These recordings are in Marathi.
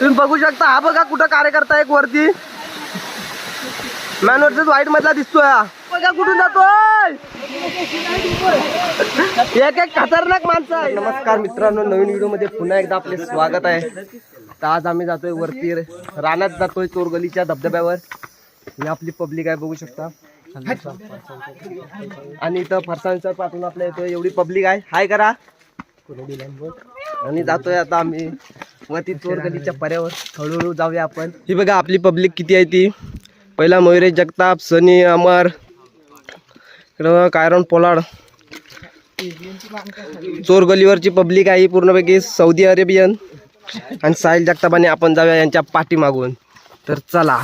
तुम्ही बघू शकता हा बघा कुठं कार्यकर्ता एक वरती. मॅन वर्सेस वाईट मधला दिसतोय हा. बघा कुठून जातोय. एक एक खतरनाक माणसं आहे. नमस्कार मित्रांनो नवीन व्हिडिओमध्ये पुन्हा एकदा आपले स्वागत आहे. तर आज आम्ही जातोय वरती. रानात जातोय चोरगलीच्या धबधब्यावर. ही आपली पब्लिक आहे बघू शकता. आणि इथं फरसांचा पाठवून आपल्या येतोय एवढी पब्लिक आहे. हाय करा. आणि जातोय आता आम्ही वरती चोरगलीच्या पर्यावर हळूहळू जाऊया आपण. ही बघा आपली पब्लिक किती आहे ती. पहिला मयुरेश जगताप सनी अमर इकडं कायरन पोलाड. चोरगलीवरची पब्लिक आहे पूर्णपैकी सौदी अरेबियन. आणि साहिल जगतापाने आपण जाऊया यांच्या पाठीमागून. तर चला.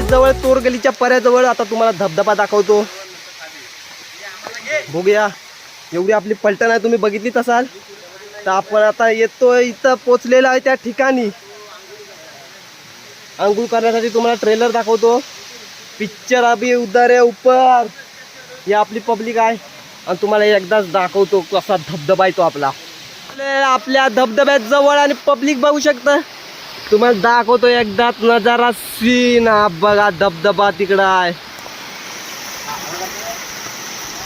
जवळ आलेलो आहे जवळ पर्याजवळ आता तुम्हाला धबधबा दाखवतो. बघूया. एवढी आपली पलटण आहे तुम्ही बघितलीच असाल. तर आपण आता येतोय इथं पोचलेला आहे त्या ठिकाणी. आंघोळ करण्यासाठी तुम्हाला ट्रेलर दाखवतो. पिक्चर अभि उधर आहे उपर ही आपली पब्लिक आहे. आणि तुम्हाला एकदाच दाखवतो कसा धबधबा आहे तो आपला. आपल्या धबधब्यात जवळ आणि पब्लिक बघू शकतं. तुम्हाला दाखवतो एकदाच नजारा सीन हा बघा धबधबा तिकडं आहे.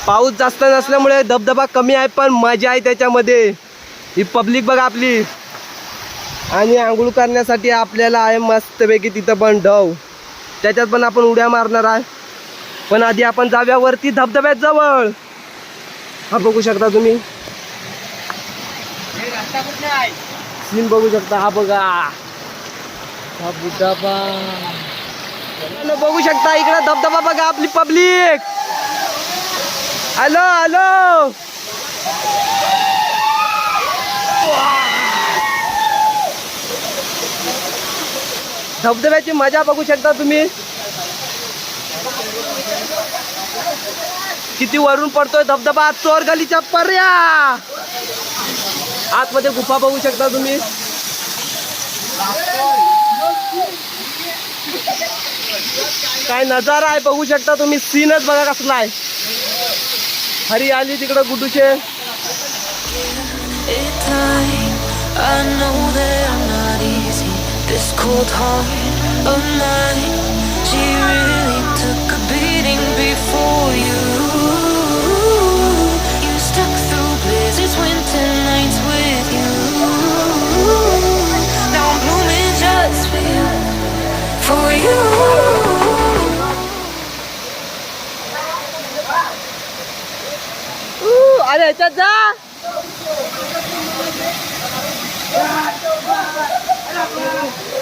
पाऊस जास्त नसल्यामुळे धबधबा कमी आहे पण मजा आहे त्याच्यामध्ये. ही पब्लिक बघा आपली. आणि आंघोळ करण्यासाठी आपल्याला आहे मस्तपैकी तिथं पण डव त्याच्यात पण आपण उड्या मारणार आहे. पण आधी आपण जाऊया वरती धबधब्यात जवळ. हा बघू शकता तुम्ही. सीन बघू शकता. हा बघा. हा धबधबा बघू शकता इकडे धबधबा बघा आपली पब्लिक. Hello hello. धबधब्याची मजा बघू शकता तुम्ही. किती वरून पडतोय धबधबा. चोर गलीच्या पर्या. आतमध्ये गुफा बघू शकता तुम्ही. काय नजारा आहे बघू शकता तुम्ही सीनच बघा कसला आहे. हरी आली तिकडं गुडूचे This cold heart अरे याच्यात जा.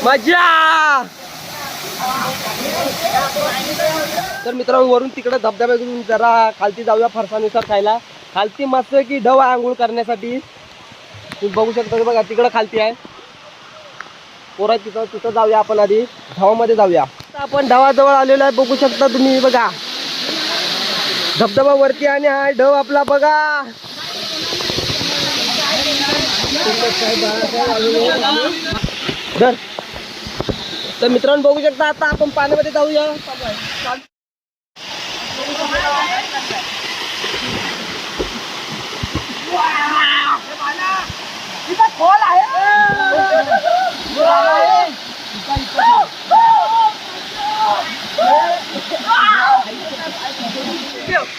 मजा तर मित्रांनो वरून तिकडे धबधब्यातून जरा खालती जाऊया फरसानुसार खायला. खालती मस्त की ढव आंघोळ करण्यासाठी. तुम्ही बघू शकता बघा तिकडं खालती आहे. पोरा तिथं तिथं जाऊया आपण आधी. ढवामध्ये जाऊया. आपण ढवाजवळ आलेलो आहे बघू शकता तुम्ही बघा. धबधबा वरती आणि हा ढव आपला बघा. तर मित्रांनो बघू शकता आता आपण पाण्यामध्ये जाऊया. चालूच आहे.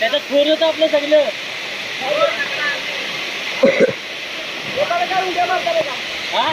त्याच्यात खोर होतं आपलं सगळं. हा?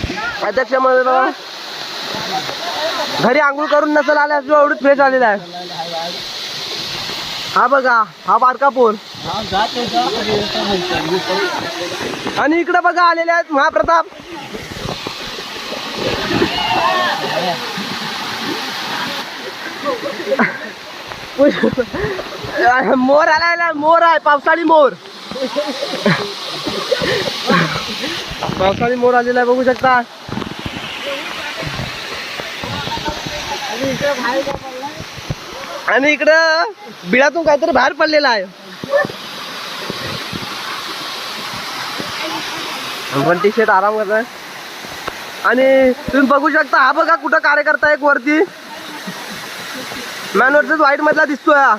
अध्यक्षमध्ये बघा. घरी आंघोळ करून नसेल आले असं एवढं फ्रेश आलेला आहे. हा बघा हा बारका पोर आणि इकडे बघा आलेले आहेत महाप्रताप. मोर आलाय मोर आहे पावसाळी मोर. पावसाळी मोर आलेला आहे बघू शकता. आणि इकडं बिळातून काहीतरी बाहेर पडलेला आहे. पण टी शर्ट आराम करत आणि तुम्ही बघू शकता हा बघा कुठं कार्यकर्ता एक वरती. मॅन वर्सेस व्हाईट मधला दिसतोय हा.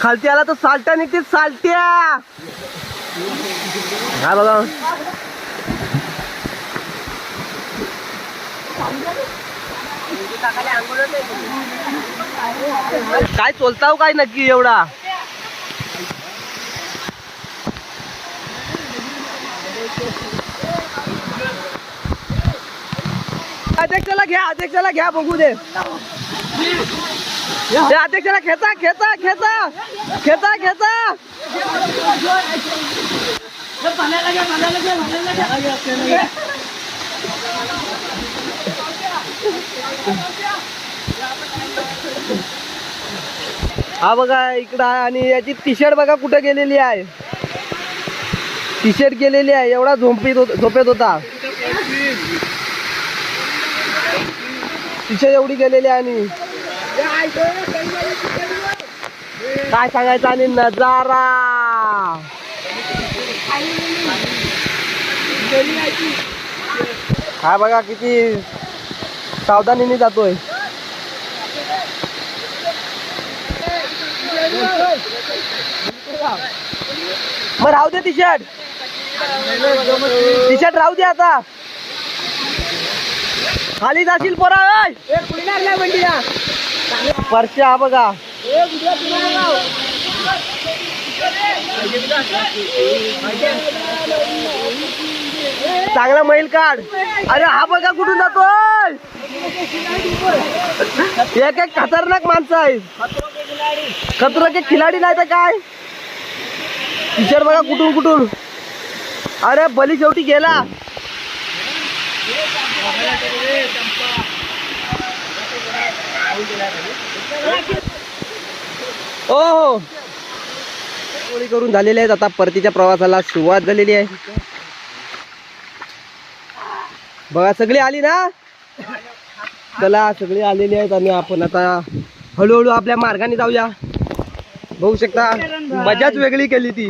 खालती आला तर साल्ट्या निघते साल्ट्या. हा बघा. काय चोलताव काय नक्की एवढा? अध्यक्षाला घ्या अध्यक्षाला घ्या बघू दे. अध्यक्षाला खेचा खेचा खेचा खेचा खेचा. हा बघा इकडं आहे आणि याची टी शर्ट बघा कुठे गेलेली आहे. टी शर्ट गेलेली आहे एवढा झोपीत होत- झोपेत होता. टी शर्ट एवढी गेलेली आहे आणि काय सांगायचं आणि नजारा? हा बघा किती सावधानीने जातोय. मग राहू दे टी शर्ट टी शर्ट राहू दे आता. खाली जाशील पोरा परश्या हा बघा. चांगला मैल काढ. अरे हा बघा कुठून जातोय. एक एक खतरनाक माणसं आहे खतरो के खिलाडी नाही तर काय? टीचर बघा कुठून कुठून? अरे बली शेवटी गेला. ओ हो. हो. गोळी करून झालेले आहेत. आता परतीच्या प्रवासाला सुरुवात झालेली आहे. बघा सगळी आली ना? चला सगळी आलेली आहेत आणि आपण आता हळूहळू आपल्या मार्गाने जाऊया. बघू शकता मजाच वेगळी केली ती.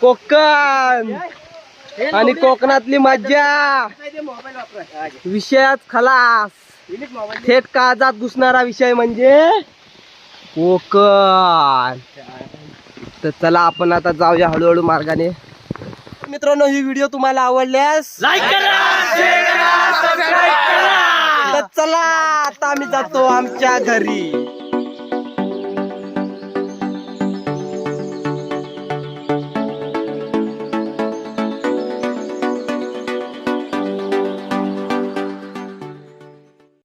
कोकण! आणि कोकणातली मज्जा! विषयाच खलास! थेट काळजात घुसणारा विषय म्हणजे कोकण. तर चला आपण आता जाऊया हळूहळू मार्गाने. मित्रांनो ही व्हिडिओ तुम्हाला आवडल्यास लाईक करा. तर चला आता आम्ही जातो आमच्या घरी.